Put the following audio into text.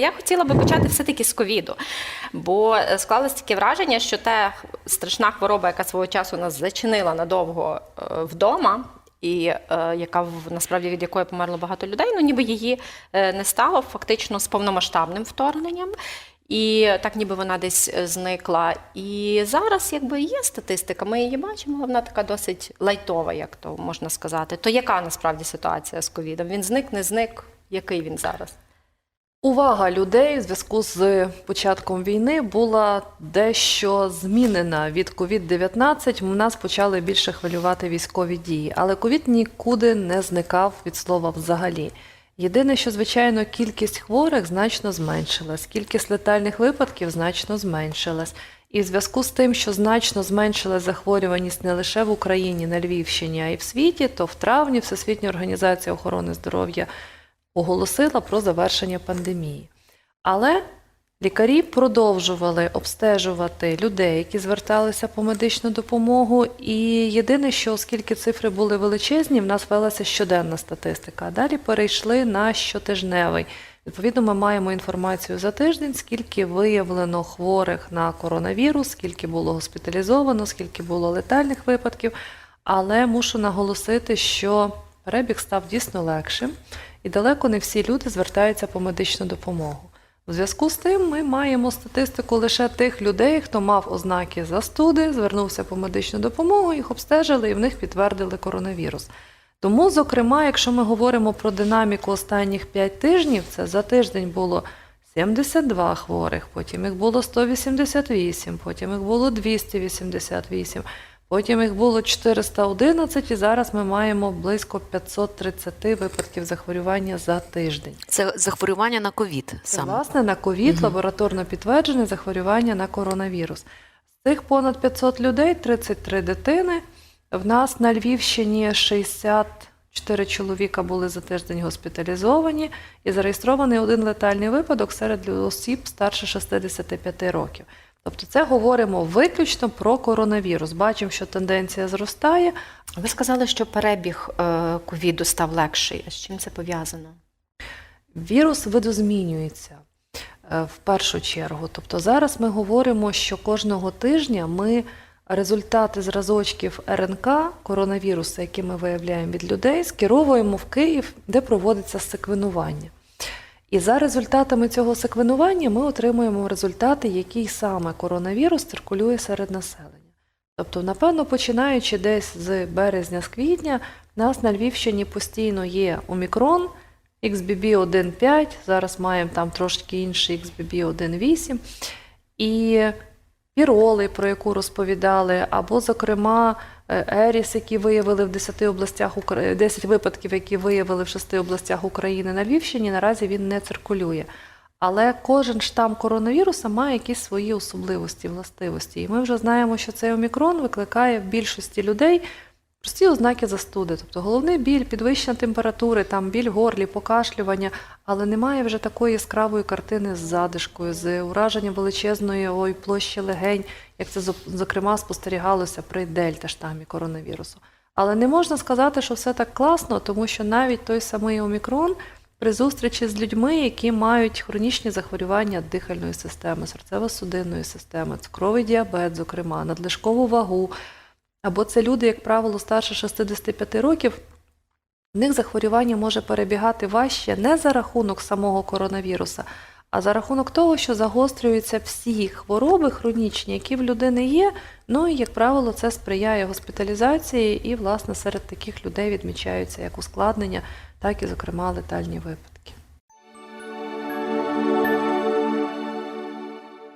Я хотіла би почати все-таки з ковіду, бо е, склалось таке враження, що та страшна хвороба, яка свого часу нас зачинила надовго е, вдома, і е, яка насправді від якої померло багато людей, ну ніби її е, не стало фактично з повномасштабним вторгненням. І так ніби вона десь зникла. І зараз якби є статистика, ми її бачимо, вона така досить лайтова, як то можна сказати. То яка насправді ситуація з ковідом? Він зник, не зник? Який він зараз? Увага людей в зв'язку з початком війни була дещо змінена від COVID-19. У нас почали більше хвилювати військові дії, але ковід нікуди не зникав від слова взагалі. Єдине, що звичайно кількість хворих значно зменшилась, кількість летальних випадків значно зменшилась. І в зв'язку з тим, що значно зменшилась захворюваність не лише в Україні, на Львівщині, а й в світі, то в травні Всесвітня організація охорони здоров'я оголосила про завершення пандемії. Але лікарі продовжували обстежувати людей, які зверталися по медичну допомогу. І єдине, що оскільки цифри були величезні, в нас велася щоденна статистика. А далі перейшли на щотижневий. Відповідно, ми маємо інформацію за тиждень, скільки виявлено хворих на коронавірус, скільки було госпіталізовано, скільки було летальних випадків. Але мушу наголосити, що перебіг став дійсно легшим, і далеко не всі люди звертаються по медичну допомогу. У зв'язку з тим ми маємо статистику лише тих людей, хто мав ознаки застуди, звернувся по медичну допомогу, їх обстежили і в них підтвердили коронавірус. Тому, зокрема, якщо ми говоримо про динаміку останніх 5 тижнів, це за тиждень було 72 хворих, потім їх було 188, потім їх було 288, потім їх було 411, і зараз ми маємо близько 530 випадків захворювання за тиждень. Це захворювання на ковід саме. власне, на ковід лабораторно підтверджене захворювання на коронавірус. З цих понад 500 людей 33 дитини. В нас на Львівщині 64 чоловіка були за тиждень госпіталізовані і зареєстрований один летальний випадок серед осіб старше 65 років. Тобто це говоримо виключно про коронавірус. Бачимо, що тенденція зростає, Ви сказали, що перебіг е, ковіду став легший. А з чим це пов'язано? Вірус видозмінюється е, в першу чергу. Тобто зараз ми говоримо, що кожного тижня ми результати зразочків РНК коронавірусу, які ми виявляємо від людей, скеровуємо в Київ, де проводиться секвенування. І за результатами цього секвенування ми отримуємо результати, який саме коронавірус циркулює серед населення. Тобто, напевно, починаючи десь з березня, з квітня, в нас на Львівщині постійно є омікрон, XBB 1.5, зараз маємо там трошки інший XBB 1.8. І віроли, про яку розповідали, або, зокрема, Еріс, які виявили в 10 областях Укра- 10 випадків, які виявили в 6 областях України на Львівщині, наразі він не циркулює. Але кожен штам коронавіруса має якісь свої особливості, властивості. І ми вже знаємо, що цей омікрон викликає в більшості людей прості ознаки застуди, тобто головний біль, підвищення температури, там біль горлі, покашлювання, але немає вже такої яскравої картини з задишкою, з ураженням величезної ой, площі легень, як це зокрема спостерігалося при дельта штамі коронавірусу. Але не можна сказати, що все так класно, тому що навіть той самий омікрон при зустрічі з людьми, які мають хронічні захворювання дихальної системи, серцево-судинної системи, цукровий діабет, зокрема, надлишкову вагу, або це люди, як правило, старше 65 років, в них захворювання може перебігати важче не за рахунок самого коронавіруса, а за рахунок того, що загострюються всі хвороби хронічні, які в людини є. Ну і, як правило, це сприяє госпіталізації, і, власне, серед таких людей відмічаються як ускладнення, так і, зокрема, летальні випадки.